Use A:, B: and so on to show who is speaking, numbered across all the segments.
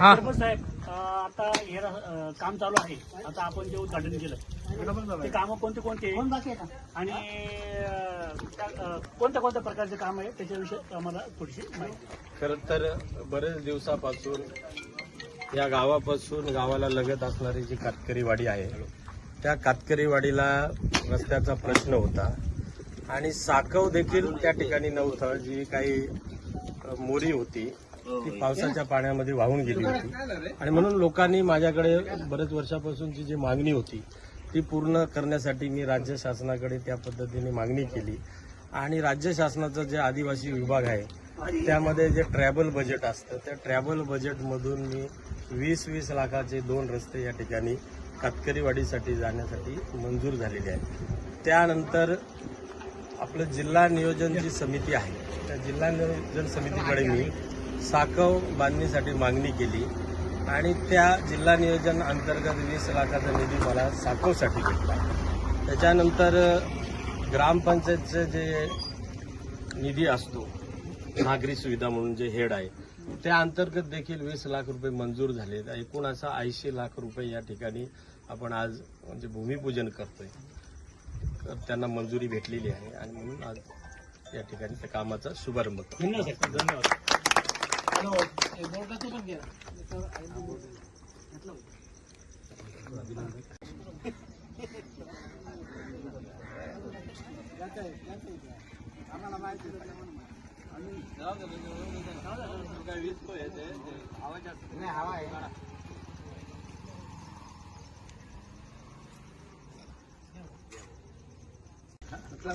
A: हा.
B: सरपंच साहेब अं, आता हे र- अं, काम चालू आहे. आता आपण जे उद्घाटन केलं ते कामं कोणते कोणते? आणि अं, त्या- अं, कोणत्या कोणत्या प्रकारचे काम आहे? त्याच्याविषयी आम्हाला थोडीशी माहिती
C: खर तर बरेच दिवसापासून या गावापासून गावाला लगत असणारी जी कातकरी वाडी आहे त्या कातकरी वाडीला रस्त्याचा प्रश्न होता. आणि साकव देखील त्या ठिकाणी नव्हतं. जी काही अ, मोरी होती ती पावसाच्या पाण्यामध्ये वाहून गेली होती. आणि म्हणून लोकांनी माझ्याकडे बरेच वर्षापासूनची जी मागणी होती ती पूर्ण करण्यासाठी मी राज्य शासनाकडे त्या पद्धतीने मागणी केली. आणि राज्य शासनाचा जे आदिवासी विभाग आहे त्यामध्ये जे ट्रॅव्हल बजेट असतं त्या ट्रॅव्हल बजेटमधून मी वीस वीस लाखाचे दोन रस्ते या ठिकाणी कातकरीवाडीसाठी जाण्यासाठी मंजूर झालेले आहेत. त्यानंतर आपलं जिल्हा नियोजन जी समिती आहे त्या जिल्हा नियोजन समितीकडे मी साखव बांधणीसाठी मागणी केली आणि त्या जिल्हा नियोजन अंतर्गत वीस लाखाचा निधी मला साखवसाठी घेतला त्याच्यानंतर ग्रामपंचायतचे जे निधी असतो नागरी सुविधा म्हणून जे हेड आहे त्या अंतर्गत देखील वीस लाख रुपये मंजूर झाले. एकूण असा ऐंशी लाख रुपये या ठिकाणी आपण आज म्हणजे भूमिपूजन करतोय. तर त्यांना मंजुरी भेटलेली आहे आणि म्हणून आज या ठिकाणी त्या कामाचा शुभारंभ धन्यवाद.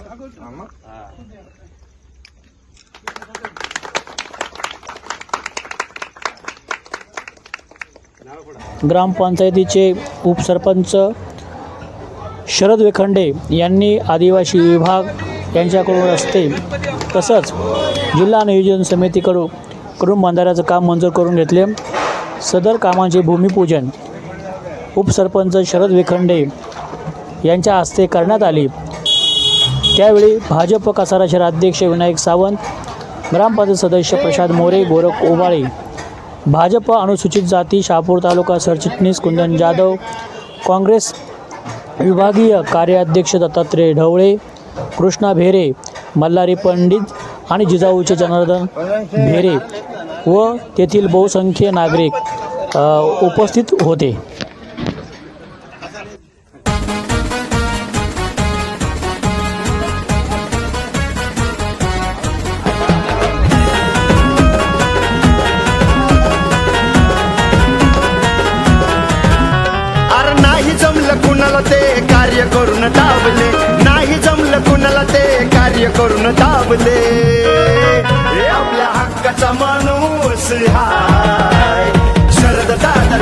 C: करतो
B: धन्यवाद साहेब धन्यवाद
D: ग्रामपंचायतीचे उपसरपंच शरद वेखंडे यांनी आदिवासी विभाग यांच्याकडून रस्ते तसंच जिल्हा नियोजन समितीकडून कडून बांधाऱ्याचं काम मंजूर करून घेतले. सदर कामांचे भूमिपूजन उपसरपंच शरद वेखंडे यांच्या हस्ते करण्यात आली. त्यावेळी भाजप कसारा शहराध्यक्ष विनायक सावंत ग्रामपंचायत सदस्य प्रसाद मोरे गोरख ओबाळे भाजप अनुसूचित जाती शहापूर तालुका सरचिटणीस कुंदन जाधव काँग्रेस विभागीय कार्याध्यक्ष दत्तात्रय ढवळे कृष्णा भेरे मल्हारी पंडित आणि जिजाऊचे जनार्दन भेरे व तेथील बहुसंख्य नागरिक उपस्थित होते.
E: अरे नाही जमलं कुणाला ते कार्य करून दाबले. नाही जमलं कुणाला ते कार्य करून दाबले. आपल्या हक्काचा माणूस हाय. शरद दादा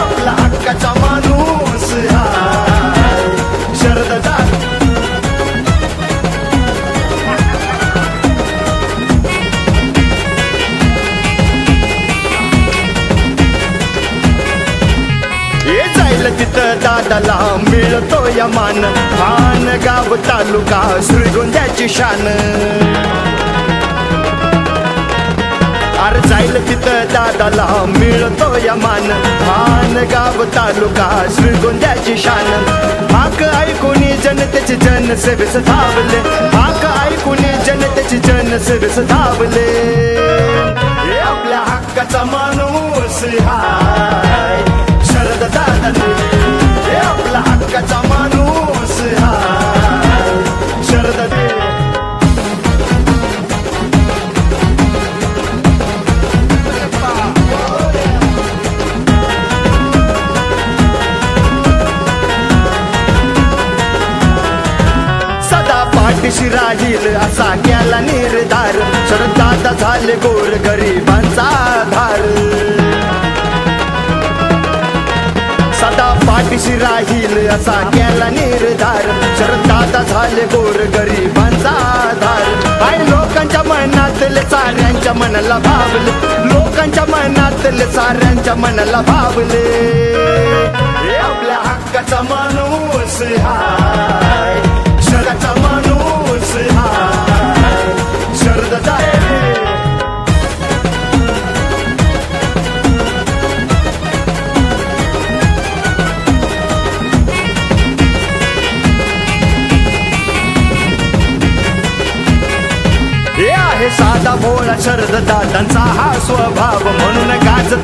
E: आपला हक्काचा माणूस तिथं दादाला मिळतो या मान. खान गाव तालुका श्रीगोंद्याची शान. अरे जाईल तिथं दादाला मिळतो या मान. खान गाव तालुका श्रीगोंद्याची शान. हाक ऐकून जनतेचे जनसेवेस धावले हाक ऐकून जनतेचे जनसेवेस धावले होईल असा केला निर्धार. शरदादा झाले गोर गरिबांचा आधार. सदा पाठीशी राहील असा केला निर्धार. शरदादा झाले गोर गरिबांचा आधार. आणि लोकांच्या मनातले साऱ्यांच्या मनाला भावले. लोकांच्या मनातले साऱ्यांच्या मनाला भावले. हे आपल्या हक्काचा माणूस हा. भोळा शरद दादांचा हा स्वभाव म्हणून गाज